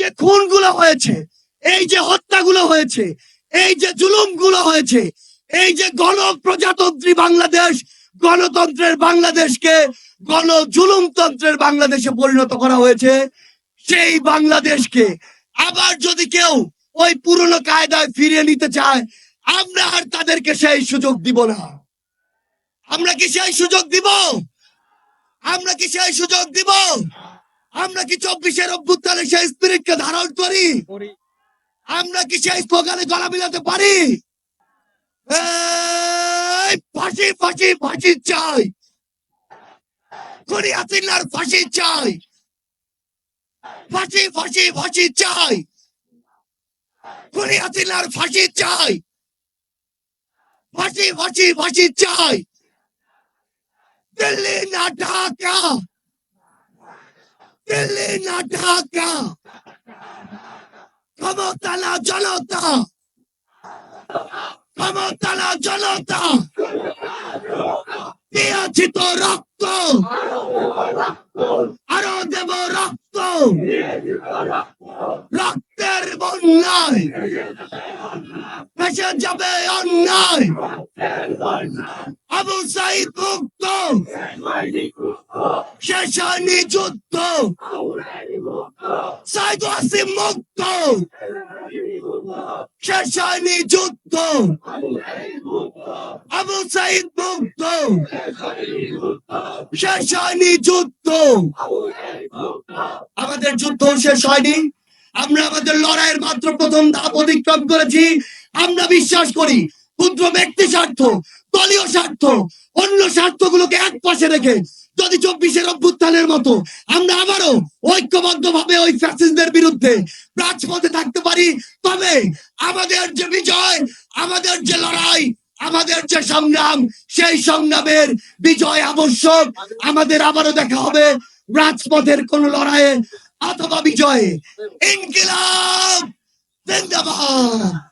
যে খুনগুলো হয়েছে, এই যে হত্যাগুলো হয়েছে, এই যে জুলুমগুলো হয়েছে, এই যে গণ প্রজাতন্ত্রী বাংলাদেশ, গণতন্ত্রের বাংলাদেশকে গণ জুলুমতন্ত্রের বাংলাদেশে পরিণত করা হয়েছে, সেই বাংলাদেশকে আবার যদি কেউ ওই পুরনো কায়দায় ফিরিয়ে নিতে চায়, আমরা আর তাদেরকে সেই সুযোগ দিব না। আমরা কি সেই সুযোগ দিব? আমরা কি সেই সুযোগ দিব? আমরা কি চব্বিশের অভ্যুত্থানে সেই স্পিরিটকে ধারণ করি? আমরা কি সেই স্লোগানে গলা মিলাতে পারি? ফাঁসি ফাঁসি ফাঁসি চাই। করি হাসিনার ফাঁসি চাই। ফাঁসি ফাঁসি ফাঁসি চাই। করি হাসিনার ফাঁসি চাই। ফাঁসি ফাঁসি ফাঁসি চাই। দিল্লি না ঢাকা। দিল্লি না ঢাকা ক্ষমতা না জনতা ক্ষমতা না জনতা দিয়েছি তো রক্ত আরও দেব রক্ত রক্তের বন্যায় ভেসে যাবে অন্যায় আবু সাইদ মুক্ত শেষ হয়নি যুদ্ধ মুক্ত যুদ্ধ আবু সাইদ মুক্ত আমাদের যুদ্ধ শেষ হয়নি। আমরা আমাদের লড়াইয়ের মাত্র প্রথম ধাপ অতিক্রম করেছি। আমরা বিশ্বাস করি, ক্ষুদ্র ব্যক্তি স্বার্থ, দলীয় স্বার্থ, অন্য স্বার্থগুলোকে এক পাশে রেখে যদি চব্বিশের অভ্যুত্থানের মতো আমরা আবারও ঐক্যবদ্ধ ভাবে ওই ফ্যাসিস্টদের বিরুদ্ধে রাজপথে থাকতে পারি, তবে আমাদের যে বিজয়, আমাদের যে লড়াই, আমাদের যে সংগ্রাম, সেই সংগ্রামের বিজয় আবশ্যক। আমাদের আবারও দেখা হবে রাজপথের কোন লড়াইয়ে অথবা বিজয়ে। ইনকিলাব! জিন্দাবাদ!